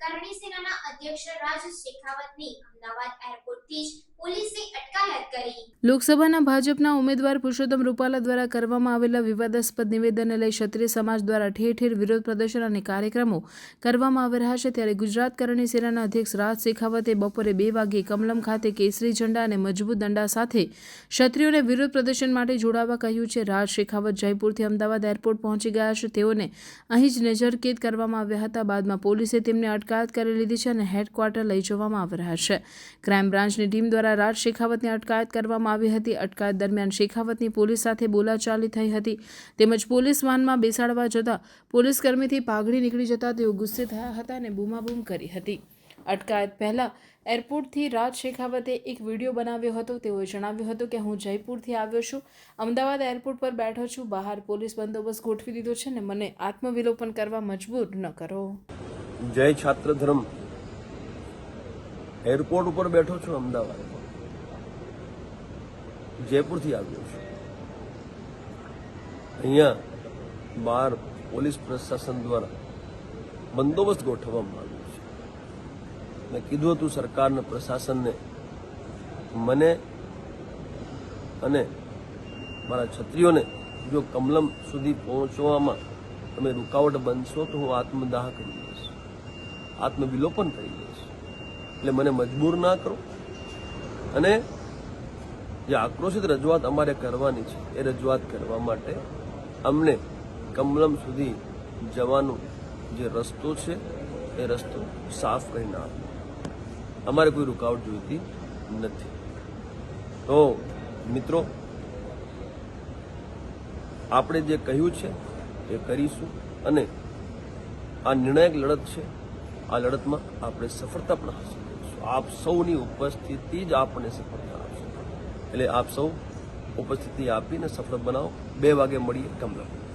કરણી સેનાના અધ્યક્ષ રાજ શેખાવતની અમદાવાદ એરપોર્ટથી જ પોલીસે અટકાયત લોકસભાના ભાજપના ઉમેદવાર પુરુષોત્તમ રૂપાલા દ્વારા કરવામાં આવેલા વિવાદાસ્પદ નિવેદનને લઈ ક્ષત્રિય સમાજ દ્વારા ઠેર ઠેર વિરોધ પ્રદર્શન અને કાર્યક્રમો કરવામાં આવી રહ્યા છે. ત્યારે ગુજરાત કરણી સેનાના અધ્યક્ષ રાજ શેખાવતે બપોરે બે વાગ્યે કમલમ ખાતે કેસરી ઝંડા અને મજબૂત દંડા સાથે ક્ષત્રિયોને વિરોધ પ્રદર્શન માટે જોડાવા કહ્યું છે. રાજ શેખાવત જયપુરથી અમદાવાદ એરપોર્ટ પહોંચી ગયા છે. તેઓને અહીં જ નજરકેદ કરવામાં આવ્યા હતા. બાદમાં પોલીસે તેમને અટકાયત કરી લીધી છે અને હેડક્વાર્ટર લઈ જવામાં આવી રહ્યા છે. ક્રાઇમ બ્રાન્ચની ટીમ દ્વારા રાજ શેખાવતની અટકાયત કરવામાં આવી હતી. અટકાયત દરમિયાન શેખાવતની પોલીસ સાથે બોલાચાલી થઈ હતી. તેમજ પોલીસ વાનમાં બેસાડવા જતા પોલીસકર્મીથી પાઘડી નીકળી જતા તેઓ ગુસ્સે થયા હતા અને બૂમાબૂમ કરી હતી. અટકાયત પહેલાં એરપોર્ટથી રાજ શેખાવતે એક વીડિયો બનાવ્યો હતો. તેઓએ જણાવ્યું હતું કે, હું જયપુરથી આવ્યો છું. અમદાવાદ એરપોર્ટ પર બેઠો છું. બહાર પોલીસ બંદોબસ્ત ગોઠવી દીધો છે ને મને આત્મવિલોપન કરવા મજબૂર ન કરો. જય છાત્ર ધર્મ એરપોર્ટ ઉપર બેઠો છું અમદાવાદ જયપુરથી આવ્યો છું. અહીંયા બહાર પોલીસ પ્રશાસન દ્વારા બંદોબસ્ત ગોઠવવામાં આવ્યો છે. મેં કીધું હતું સરકારને, પ્રશાસનને, મને અને મારા છત્રીઓને જો કમલમ સુધી પહોંચવામાં તમે રૂકાવટ બનશો તો હું આત્મદાહ કરી દઈશ. આત્મવિલોપન કરી દઈશ. એટલે મને મજબૂર ના કરો. અને જે આક્રોશિત રજૂઆત અમારે કરવાની છે, એ રજૂઆત કરવા માટે અમને કમલમ સુધી જવાનો જે રસ્તો છે, એ રસ્તો સાફ કરીને આપો. અમારે કોઈ રૂકાવટ જોઈતી નથી. તો મિત્રો, આપણે જે કહ્યું છે, એ કરીશું અને આ નિર્ણાયક લડત છે, આ લડતમાં આપણે સફળતા પણ હાંસલ કરીશું. આપ સૌની ઉપસ્થિતિ જ આપણને સફળતા એટલે આપ સૌ ઉપસ્થિતિ આપીને સફળ બનાવો. બે વાગે મળીએ કમલા